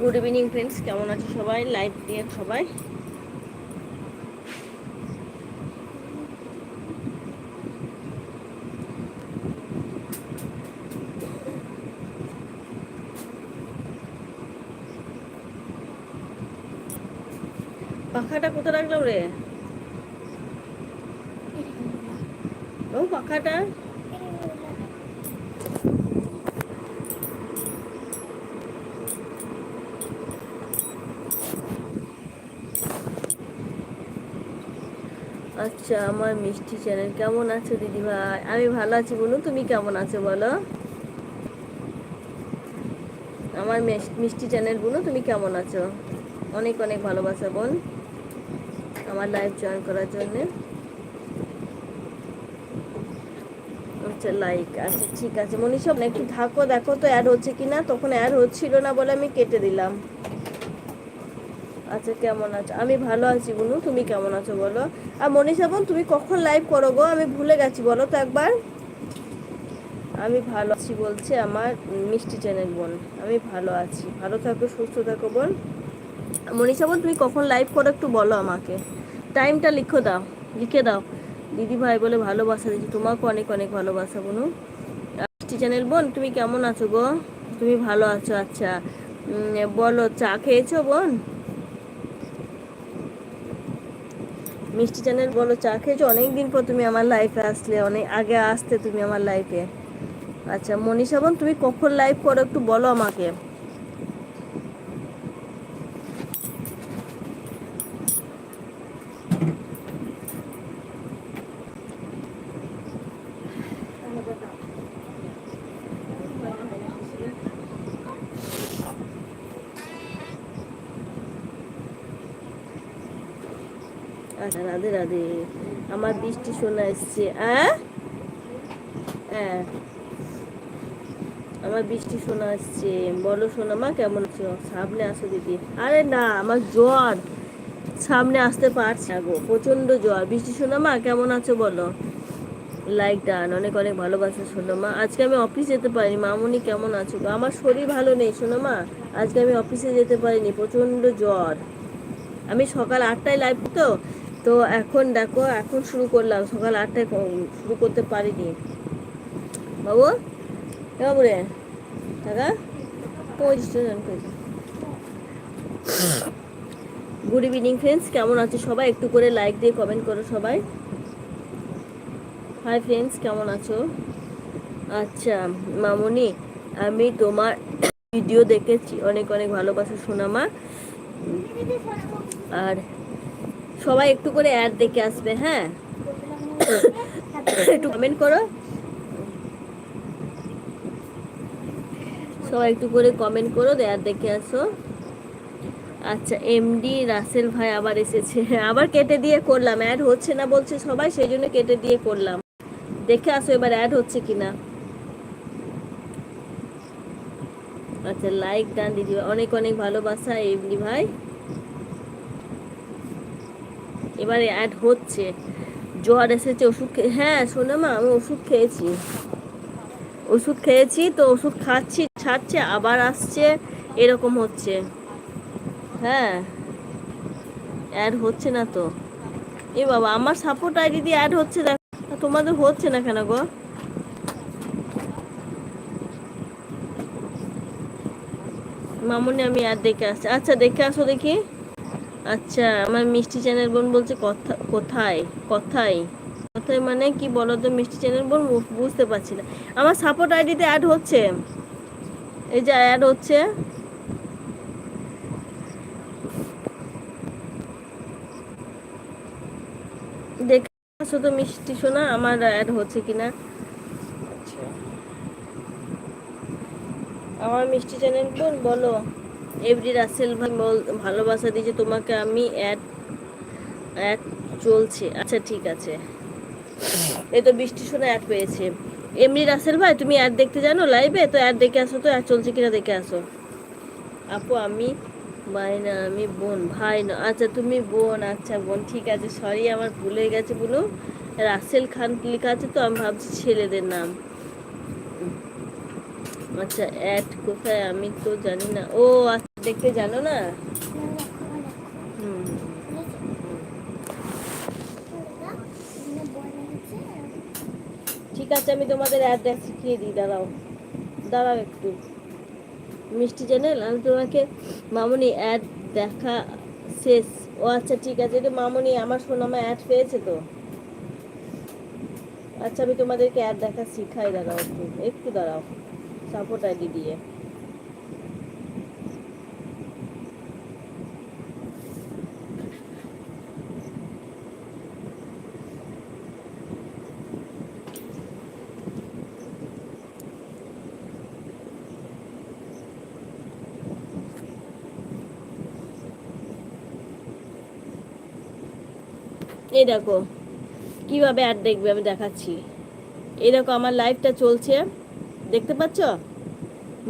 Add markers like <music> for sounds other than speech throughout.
Good evening friends কেমন আছে সবাই? লাইভ দিয়ে সবাই? পাখাটা কোথায় রাখলাম রে? ও, পাখাটা? আচ্ছা আমার মিষ্টি চ্যানেল কেমন আছো দিদি ভাই আমি ভালো আছি বলুন, তুমি কেমন আছো বলো? আমার মিষ্টি চ্যানেল বলুন, তুমি কেমন আছো? অনেক অনেক ভালোবাসা বোন, আমার লাইভ জয়েন করার জন্যে। আচ্ছা লাইক আচ্ছা ঠিক আছে। মনীষা, একটু থাকো, দেখো তো অ্যাড হচ্ছে কি না তখন অ্যাড হচ্ছিল না বলে আমি কেটে দিলাম। আচ্ছা কেমন আছো? আমি ভালো আছি বনু তুমি কেমন আছো বলো? আর মনীষা বোন, তুমি কখন লাইভ করো গো? আমি ভুলে গেছি, বলো তো একবার। আমি ভালো আছি বলছে আমার মিষ্টি চ্যানেল বোন। আমি ভালো আছি। ভালো থাকো, সুস্থ থাকো বোন। মনীষা বোন, তুমি কখন লাইভ করো একটু বলো আমাকে। টাইমটা লিখো দাও, লিখে দাও। দিদি ভাই বলে ভালোবাসা দিচ্ছি তোমাকে অনেক অনেক ভালোবাসা বোনু মিষ্টি চ্যানেল বোন, তুমি কেমন আছো গো? তুমি ভালো আছো আচ্ছা। বলো, চা খেয়েছো বোন? মিষ্টি চ্যানেল বলো চা খেয়েছো? অনেক দিন পর তুমি আমার লাইফে আসলে, অনেক আগে আসতে তুমি আমার লাইফে আচ্ছা মনীষা বোন, তুমি কখন লাইভ করো একটু বলো আমাকে আচ্ছা রাধে রাধে আমার বৃষ্টি শোনা এসছে হ্যাঁ আমার বৃষ্টি শোনা আসছে বলো শোনা মা কেমন আছো? সামনে আসো দিদি। আরে না, আমার জ্বর। সামনে আসতে পারছি না গো প্রচণ্ড জ্বর। বৃষ্টি শোনা মা কেমন আছো বলো? লাইক ডান অনেক অনেক ভালোবাসা শোনো মা আজকে আমি অফিস যেতে পারিনি। মামুনি, কেমন আছো? আমার শরীর ভালো নেই শোনো মা আজকে আমি অফিসে যেতে পারিনি প্রচণ্ড জ্বর। আমি সকাল আটটায় লাইভ তো তো এখন দেখো, এখন শুরু করলাম। সকাল আটটায় শুরু করতে পারিনি। বাবু? বাবু রে টাকা পঁয়ত্রিশ জন গুড ইভিনিং ফ্রেন্ডস কেমন আছো সবাই? একটু করে লাইক দিয়ে কমেন্ট করো সবাই। হাই ফ্রেন্ডস কেমন আছো? আচ্ছা মামুনি, আমি তোমার ভিডিও দেখেছি। অনেক অনেক ভালোবাসা শোনামা আর সবাই একটু করে অ্যাড দেখে আসবে হ্যাঁ? <coughs> একটু কমেন্ট করো। সবাই একটু করে কমেন্ট করো অ্যাড দেখে আসো। আচ্ছা এমডি রাসেল ভাই আবার এসেছে। আবার কেটে দিয়ে করলাম অ্যাড হচ্ছে না বলছে সবাই, সেই জন্য কেটে দিয়ে করলাম। দেখে আসো এবার অ্যাড হচ্ছে কিনা। আচ্ছা লাইক ডান দিদি অনেক অনেক ভালোবাসা এমডি ভাই। এবারে অ্যাড হচ্ছে। জ্বর এসেছে, ওষুধ হ্যাঁ শোনো মা, আমি ওষুধ খেয়েছি। ওষুধ খেয়েছি, তো ওষুধ খাচ্ছি, ছাড়ছে, আবার আসছে, এরকম হচ্ছে। হ্যাঁ অ্যাড হচ্ছে না তো। এ বাবা, আমার সাপোর্ট আইডি দিয়ে অ্যাড হচ্ছে, দেখ তোমাদের হচ্ছে না কেন গো? মামুনি, আমি অ্যাড দেখে আসছি। আচ্ছা দেখে আসো দেখি। আচ্ছা আমার মিষ্টি চ্যানেল বোন বলছে কথা কোথায়? কথাই কোথায় মানে কি বলো তো মিষ্টি চ্যানেল বোন? বুঝতে পারছি না। আমার সাপোর্ট আইডিতে অ্যাড হচ্ছে। এই যে অ্যাড হচ্ছে। দেখে আসো তো মিষ্টি শোনা আমার অ্যাড হচ্ছে কিনা। আচ্ছা। আমার মিষ্টি চ্যানেল বোন বলো। এভরি রাসেল ভাই ভালোবাসা দিয়েছে তোমাকে আমি অ্যাড অ্যাড চলছে। আচ্ছা ঠিক আছে। এই তো বৃষ্টি শুনে অ্যাড পেয়েছে। এমনি রাসেল ভাই, তুমি অ্যাড দেখতে জানো লাইভে তো অ্যাড দেখে আসো তো অ্যাড চলছে কিনা দেখে আসো। আপু, আমি ভাই না, আমি বোন। ভাই না আচ্ছা তুমি বোন আচ্ছা বোন, ঠিক আছে। সরি আমার ভুল গেছে বলো রাসেল খান লেখা আছে তো, আমি ভাবছি ছেলেদের নাম। আচ্ছা অ্যাড কোথায় আমি তো জানি না। ও আচ্ছা। দেখতে জানো না? ঠিক আছে, আমি তোমাদের অ্যাড্রেস শিখিয়ে দিই, দাঁড়াও। দাঁড়াও একটু। মিষ্টি চ্যানেল, আমি তোমাকে মামুনি অ্যাড দেখা শেষ। ও আচ্ছা ঠিক আছে তো মামুনি আমার সোনামা অ্যাড পেয়েছে তো? আচ্ছা আমি তোমাদেরকে অ্যাড দেখা শিখাই, দাঁড়াও একটু। একটু দাঁড়াও সাপোর্ট আইডি দিয়ে। এই দেখো, কীভাবে অ্যাড দেখবে আমি দেখাচ্ছি। এই দেখো, আমার লাইভটা চলছে। দেখতে পাচ্ছ?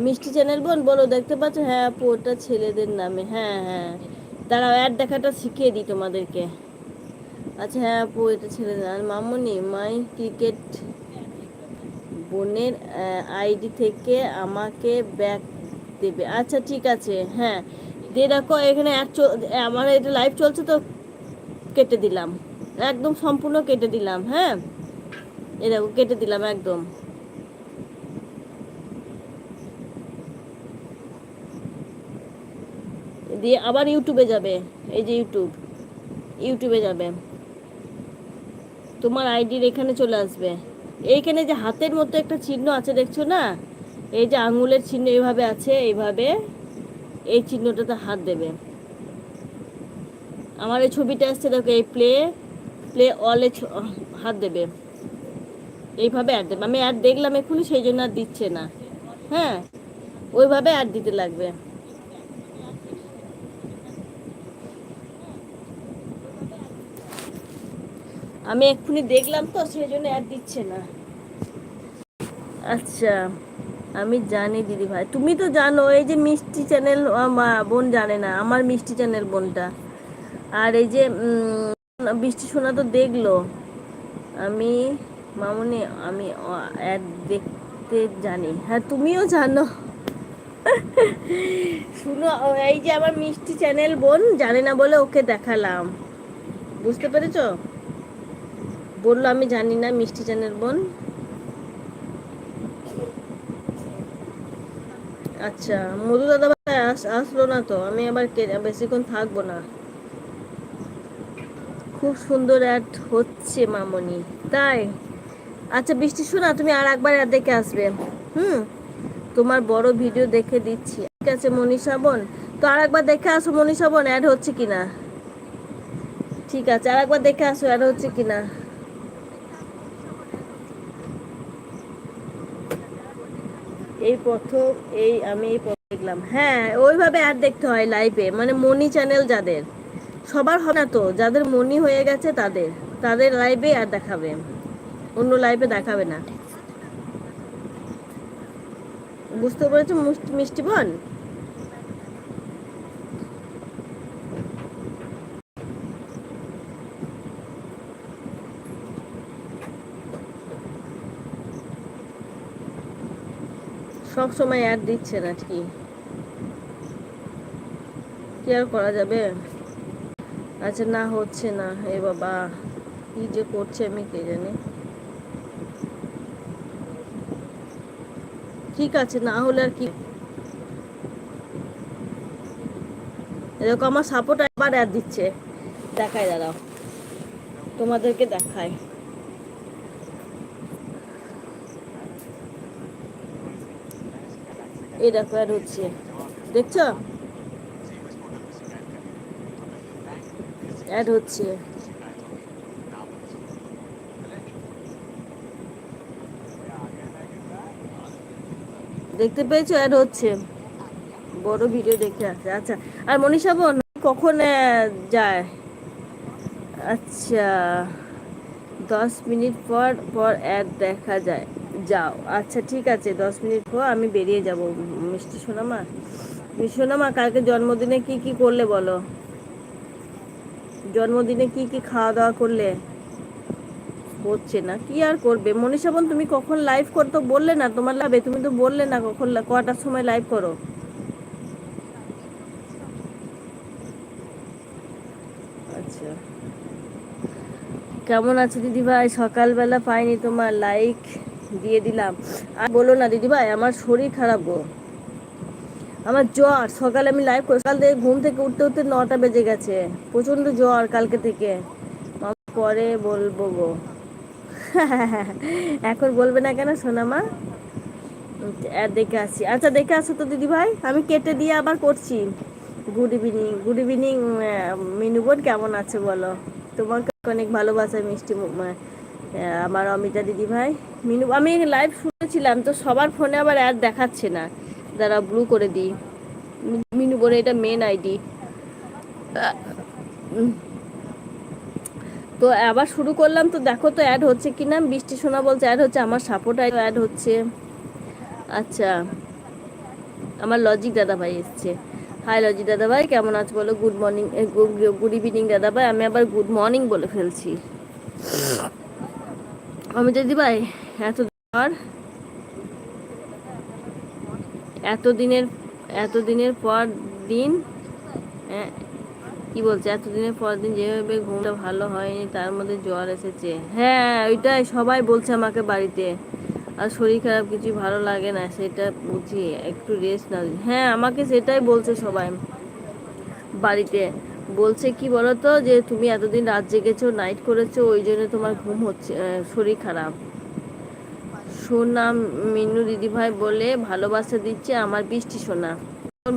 মিষ্টি চ্যানেল বোন, বলো, দেখতে পাচ্ছ? হ্যাঁ আপু, ওটা ছেলেদের নামে হ্যাঁ হ্যাঁ। দাঁড়াও অ্যাড দেখাটা শিখিয়ে দিই তোমাদেরকে। আচ্ছা হ্যাঁ আপু, এটা ছেলেদের আর মামুনি, মাই ক্রিকেট বোনের আইডি থেকে আমাকে ব্যাক দেবে। আচ্ছা ঠিক আছে হ্যাঁ। দিয়ে দেখো, এখানে অ্যাড আমার এটা লাইভ চলছে তো, কেটে দিলাম। একদম সম্পূর্ণ কেটে দিলাম হ্যাঁ? এই দেখো, কেটে দিলাম একদম। দিয়ে আবার ইউটিউবে যাবে, এই যে ইউটিউব, ইউটিউবে যাবে। তোমার আইডির এখানে চলে আসবে। এইখানে যে হাতের মতো একটা চিহ্ন আছে, দেখছ না? এই যে আঙুলের চিহ্ন এইভাবে আছে, এইভাবে এই চিহ্নটাতে হাত দেবে। আমার এই ছবিটা আসছে দেখো, এই প্লে প্লে অলে হাত দেবে। এইভাবে অ্যাড দেবে। আমি অ্যাড দেখলাম এক্ষুনি সেই জন্য আর দিচ্ছে না। হ্যাঁ ওইভাবে অ্যাড দিতে লাগবে। আমি এক্ষুনি দেখলাম তো, সেই জন্য অ্যাড দিচ্ছে না। আচ্ছা আমি জানি দিদি ভাই। তুমি তো জানো, এই যে মিষ্টি চ্যানেল বোন জানে না, আমার মিষ্টি চ্যানেল বোনটা। আর এই যে বৃষ্টি শোনা তো দেখল। আমি, মামুনি, আমি দেখতে জানি। হ্যাঁ তুমিও জানো। শুনো, এই যে আমার মিষ্টি চ্যানেল বোন, জানে না বলে ওকে দেখালাম। বুঝতে পেরেছ? বলল, আমি জানি না মিষ্টি চ্যানেল বোন। আচ্ছা মধু দাদা ভাই আস- আসলো না তো? আমি আবার বেশিক্ষণ থাকব না। খুব সুন্দর অ্যাড হচ্ছে মামনি, তাই? আচ্ছা বৃষ্টি, শোনা, তুমি আর একবার অ্যাড দেখে আসবে। হুম, তোমার বড় ভিডিও দেখে দিচ্ছি। ঠিক আছে, মনীষা বোন। তো আর একবার দেখে আসো মনীষা বোন, অ্যাড হচ্ছে কিনা? ঠিক আছে, আর একবার দেখে আসো অ্যাড হচ্ছে কিনা। এই প্রথম, এই আমি এই দেখলাম। হ্যাঁ ওইভাবে অ্যাড দেখতে হয় লাইভে মানে মনি চ্যানেল যাদের। সবার হবে না তো, যাদের মনি হয়ে গেছে তাদের তাদের লাইভে আর দেখাবে। অন্য লাইভে দেখাবে না। বুঝতে পেরেছ মিষ্টি বোন? সব সময় অ্যাড দিচ্ছে না কি কি আর করা যাবে? আচ্ছা না, হচ্ছে না। এ বাবা, কি যে করছে আমি কে জানি। ঠিক আছে, না হলে আর কি। এরকম আমার সাপোর্ট আবার অ্যাড দিচ্ছে। দেখাই, দাঁড়াও। তোমাদেরকে দেখায় এই দেখো অ্যাড হচ্ছে। দেখছ? অ্যাড হচ্ছে। দেখতে পেয়েছ? অ্যাড হচ্ছে। বড় ভিডিও দেখে আছে আচ্ছা আর মনীষা বোন, কখন যায়? আচ্ছা দশ মিনিট পর পর অ্যাড দেখা যায়। যাও। আচ্ছা ঠিক আছে, দশ মিনিট পর আমি বেরিয়ে যাব। মিষ্টি সোনামা? মিষ্টি সোনামা, কালকে জন্মদিনে কি কি করলে বলো? জন্মদিনে কি কি খাওয়া দাওয়া করলে হচ্ছে না? কি আর করবে? মনীষা বোন, তুমি কখন লাইভ করতো বললে না, তোমার লাভে তুমি তো বললে না কখন কটার সময় লাইভ করো? আচ্ছা। কেমন আছো দিদি ভাই সকালবেলা পাইনি তোমার লাইক দিয়ে দিলাম। আর বলো না দিদি ভাই আমার শরীর খারাপ গো। আমার জ্বর, সকালে আমি লাইভ সকাল থেকে ঘুম থেকে উঠতে উঠতে নটা বেজে গেছে। প্রচণ্ড জ্বর কালকে থেকে। পরে বলব গো। <laughs> এখন বলবে না কেন সোনামা? দেখে আসি। আচ্ছা দেখে আসো তো দিদি ভাই। আমি কেটে দিয়ে আবার করছি। Good evening good evening Minu বোন, কেমন আছে বলো? তোমাকে অনেক ভালোবাসা, মিষ্টি আমার অমিতা দিদি ভাই। মিনু, আমি লাইভ শুনেছিলাম, তো সবার ফোনে আবার অ্যাড দেখাচ্ছে না। দাঁড়া ব্লু করে দিই। মিনু বোন এটা মেন আইডি তো আবার শুরু করলাম, তো দেখো তো অ্যাড হচ্ছে কি না বৃষ্টি শোনা বলছে অ্যাড হচ্ছে, আমার সাপোর্ট অ্যাড হচ্ছে। আচ্ছা আমার লজিক দাদা ভাই এসছে। হাই লজিক দাদা ভাই কেমন আছো বলো? গুড মর্নিং গুড ইভিনিং দাদা ভাই আমি আবার গুড মর্নিং বলে ফেলছি। আমি দিদি ভাই, এত জ্বর এত দিনের এত দিনের পর দিন কি বলছে? এতদিনের পর দিন যেভাবে ঘুমটা ভালো হয়নি, তার মধ্যে জ্বর এসেছে। হ্যাঁ ওইটাই সবাই বলছে আমাকে বাড়িতে। আর শরীর খারাপ, কিছু ভালো লাগে না, সেটা বুঝি, একটু রেস্ট না হ্যাঁ আমাকে সেটাই বলছে সবাই বাড়িতে। বলছে কি বলো তো যে তুমি এতদিন রাত জেগেছো নাইট করেছ, ওই জন্য তোমার ঘুম হচ্ছে শরীর খারাপ। সোনা মিনু দিদিভাই বলে ভালোবাসা দিচ্ছে আমার বৃষ্টি সোনা।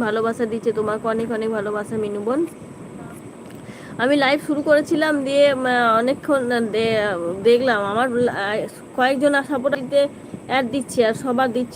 ভালোবাসা দিচ্ছে? তোমাকে অনেক অনেক ভালোবাসা মিনু বোন। আমি লাইভ শুরু করেছিলাম দিয়ে অনেকক্ষণ দেখলাম। আমার কয়েকজন সাপোর্ট দিতে অ্যাড দিচ্ছে আর সবার দিচ্ছে